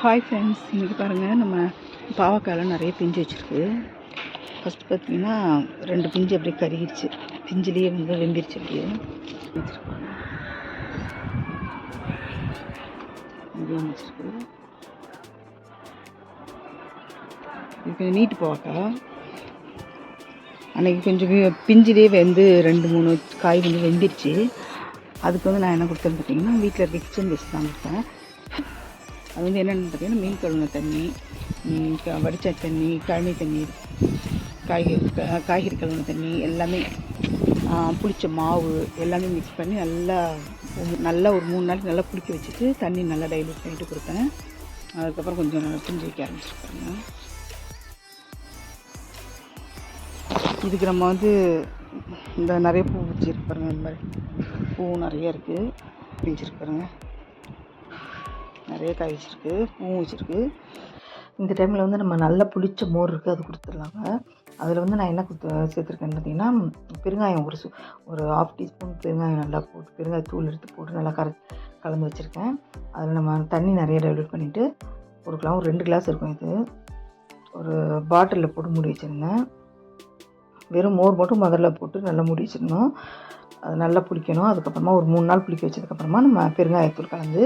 Hi friends இன்றைக்கி பாருங்கள் நம்ம பாவக்காயெலாம் நிறைய பிஞ்சு வச்சுருக்கு. ஃபஸ்ட்டு பார்த்தீங்கன்னா ரெண்டு பிஞ்சு அப்படியே கருகிருச்சு. பிஞ்சிலேயே வந்து வெம்பிருச்சு அப்படியே. வச்சுருக்காங்க வச்சுருக்கு இது கொஞ்சம் நீட்டு பாவக்காய். அன்றைக்கி கொஞ்சம் பிஞ்சுலேயே பிஞ்சிலே வந்து ரெண்டு மூணு காய் வந்து வெந்திருச்சு. அதுக்கு வந்து நான் என்ன கொடுத்தேன்னு பார்த்தீங்கன்னா வீட்டில் இருக்க கிச்சன் வேஸ்ட் தான் கொடுத்தேன். அது வந்து என்னென்னு பார்த்தீங்கன்னா மீன் கழுவுன தண்ணி வடித்த க- வடிச்ச தண்ணி கழனி தண்ணி காய்கறி க- காய்கறி கழுவுன தண்ணி எல்லாமே புளிச்ச மாவு எல்லாமே மிக்ஸ் பண்ணி நல்லா நல்லா ஒரு மூணு நாளைக்கு நல்லா புளிக்க வச்சுட்டு தண்ணி நல்லா டைலூட் பண்ணிட்டு கொடுத்தேன் அதுக்கப்புறம் கொஞ்சம் நல்லா புரிஞ்சு வைக்க ஆரம்பிச்சிருக்காங்க இதுக்கு நம்ம வந்து இந்த நிறைய பூ வச்சுருக்கு இந்த மாதிரி. பூ நிறைய இருக்குது பிஞ்சிருக்கு நிறைய காய் வச்சுருக்கு பூவும் வச்சுருக்கு. இந்த டைமில் வந்து நம்ம நல்லா புளிச்ச மோர் இருக்குது அது கொடுத்துடலாங்க. அதில் வந்து நான் என்ன கொடுத்து சேர்த்துருக்கேன்னு பார்த்தீங்கன்னா பெருங்காயம் ஒரு சு ஒரு ஆஃப் டீஸ்பூன் பெருங்காயம் நல்லா போட்டு பெருங்காயத்தூள் எடுத்து போட்டு நல்லா கர கலந்து வச்சுருக்கேன். அதில் நம்ம தண்ணி நிறைய டைலூட் பண்ணிவிட்டு கொடுக்கலாம் ஒரு ரெண்டு கிளாஸ் இருக்கும் இது. ஒரு பாட்டிலில் போட்டு மூடி வச்சுருந்தேன். வெறும் மோர் மட்டும் முதல்ல போட்டு நல்லா மூடி வச்சிடணும். அது நல்லா புளிக்கணும். அதுக்கப்புறமா ஒரு மூணு நாள் புளிக்க வச்சதுக்கப்புறமா நம்ம பெருங்காயத்தூள் கலந்து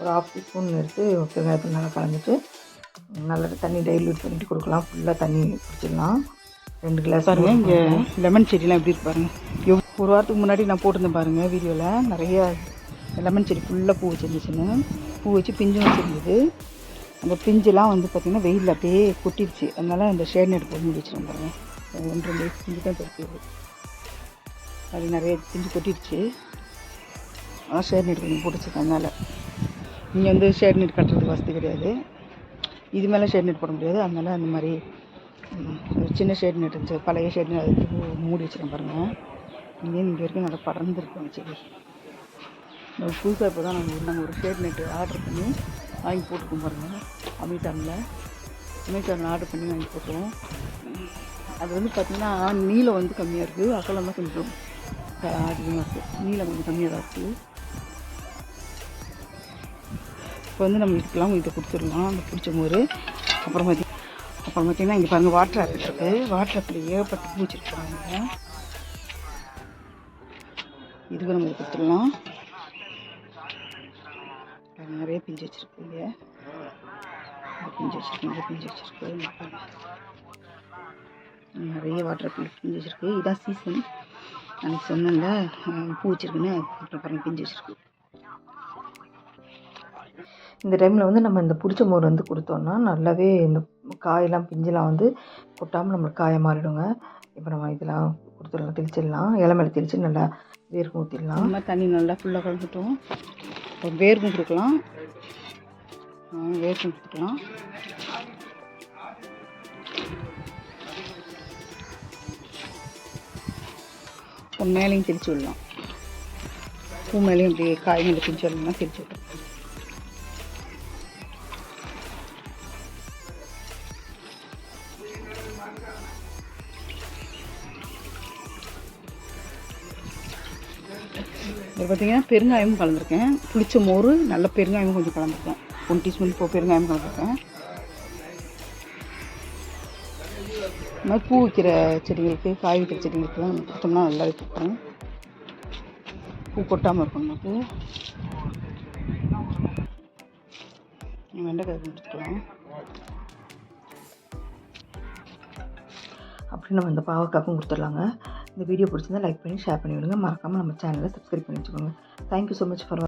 ஒரு ஆஃப் டீஸ்பூன் எடுத்து பெருங்காயத்தூள் நல்லா கலந்துட்டு நல்லா தண்ணி டைல்யூட் பண்ணிட்டு கொடுக்கலாம். ஃபுல்லாக தண்ணி குடிச்சிடலாம். ரெண்டு கிளாஸ் பாருங்க இங்கே லெமன் செடிலாம் எப்படி இருக்கு பாருங்க. எவ் ஒரு வாரத்துக்கு முன்னாடி நான் போட்டிருந்தேன் பாருங்கள் வீடியோவில் நிறைய லெமன் செடி ஃபுல்லாக பூ வச்சிருந்துச்சுன்னு. பூ வச்சு பிஞ்சும் வச்சுருந்தது. அந்த பிஞ்செல்லாம் வந்து பார்த்திங்கன்னா வெயிலில் அப்படியே கொட்டிடுச்சு அதனால அந்த ஷேட் நெட் போட்டு மூடி வச்சிருந்தேன் பாருங்க. அது ஒன்று ரெண்டு பிஞ்சு தான் தெரியுது அது நிறைய பிஞ்சு கொட்டிடுச்சு அதான் ஷேட் நெட் கொஞ்சம் போட்டுச்சு அதனால். இங்கே வந்து ஷேட் நெட் கட்டுறதுக்கு வசதி கிடையாது. இது மேலே ஷேட் நெட் போட முடியாது. அதனால் அந்த மாதிரி ஒரு சின்ன ஷேட் நெட் இருந்துச்சு. பழைய ஷேட் நெட் அது மூடி வச்சிருக்கேன் பாருங்கள் இங்கே இங்கே வரைக்கும் நல்லா படர்ந்துருக்கும் செடி. நம்ம புதுசாக இப்போ தான் நாங்கள் நாங்கள் ஒரு ஷேட் நெட்டு ஆர்டர் பண்ணி வாங்கி போட்டுக்கோம் பாருங்கள் அமேசானில் அமேசானில் ஆர்டர் பண்ணி வாங்கி போட்டோம். அது வந்து பார்த்திங்கன்னா நீளம் வந்து கம்மியாக இருக்குது அகலம் தான் கொஞ்சம் அதிகமாக இருக்குது நீளம் கொஞ்சம் கம்மியாக தான் இருக்குது இப்போ வந்து நம்ம இதுக்கெல்லாம் இதை கொடுத்துடலாம். அந்த பிடிச்ச மோர். அப்புறம் பார்த்தி அப்புறம் பார்த்திங்கன்னா இங்கே பாருங்கள் வாட்டர் ஆப்பிள் இருக்குது வாட்டர் ஆப்பிள் ஏகப்பட்ட பூச்சிருக்காங்க இதுக்கு நம்ம இதை கொடுத்துடலாம். நிறைய பிஞ்சு வச்சுருக்கு இங்கே பிஞ்சு வச்சுருக்கு நிறைய பிஞ்சு வச்சுருக்கு. நிறைய வாட்டர் ஆப்பிள் பிஞ்சு வச்சுருக்கு. இதான் சீசன் அன்றைக்கி சொன்னேன்ல பூ வச்சுருக்குன்னு அப்புறம் பிஞ்சு வச்சுருக்கு. இந்த டைமில் வந்து நம்ம இந்த பிடிச்ச மோர் வந்து கொடுத்தோன்னா நல்லாவே இந்த காயெல்லாம் பிஞ்செல்லாம் வந்து கொட்டாமல் நம்மளுக்கு காய மாறிடுங்க. இப்போ நம்ம இதெல்லாம் கொடுத்துடலாம் தெளிச்சிடலாம். இலை மேலே தெளித்து நல்லா வேர்க்கும் ஊற்றிடலாம் நம்ம மாதிரி தண்ணி நல்லா ஃபுல்லாக கலந்துட்டோம். இப்போ வேர்க்கும் கொடுக்கலாம். ஆ, வேர்க்கும் கொடுத்துக்கலாம் மேலேயும் தெளிச்சு விடலாம். பூ மேலேயும் இப்படி காய் மேலே பிஞ்சு வரலாம் தெளிச்சு இதில் இது பார்த்தீங்கன்னா பெருங்காயமும் கலந்துருக்கேன். புளிச்ச மோர் நல்ல பெருங்காயமும் கொஞ்சம் கலந்துருக்கேன். ஒன் டீஸ்பூன் இப்போ பெருங்காயம் கலந்துருக்கேன். இந்த மாதிரி பூ வைக்கிற செடிகளுக்கு காய் வைக்கிற செடிகளுக்குலாம் நம்ம கொடுத்தோம்னா நல்லா இருக்கும் பூ கொட்டாமல் இருக்கும் நமக்கு. வெண்டைக்காய் கொடுத்துக்கலாம் அப்படி நம்ம இந்த பாவக்காய்க்கும் கொடுத்துடலாங்க. இந்த வீடியோ பிடிச்சிருந்தா லைக் பண்ணி ஷேர் பண்ணி விடுங்க. மறக்காமல் நம்ம சேனலை சப்ஸ்கிரைப் பண்ணி வச்சுக்கோங்க. Thank you so much for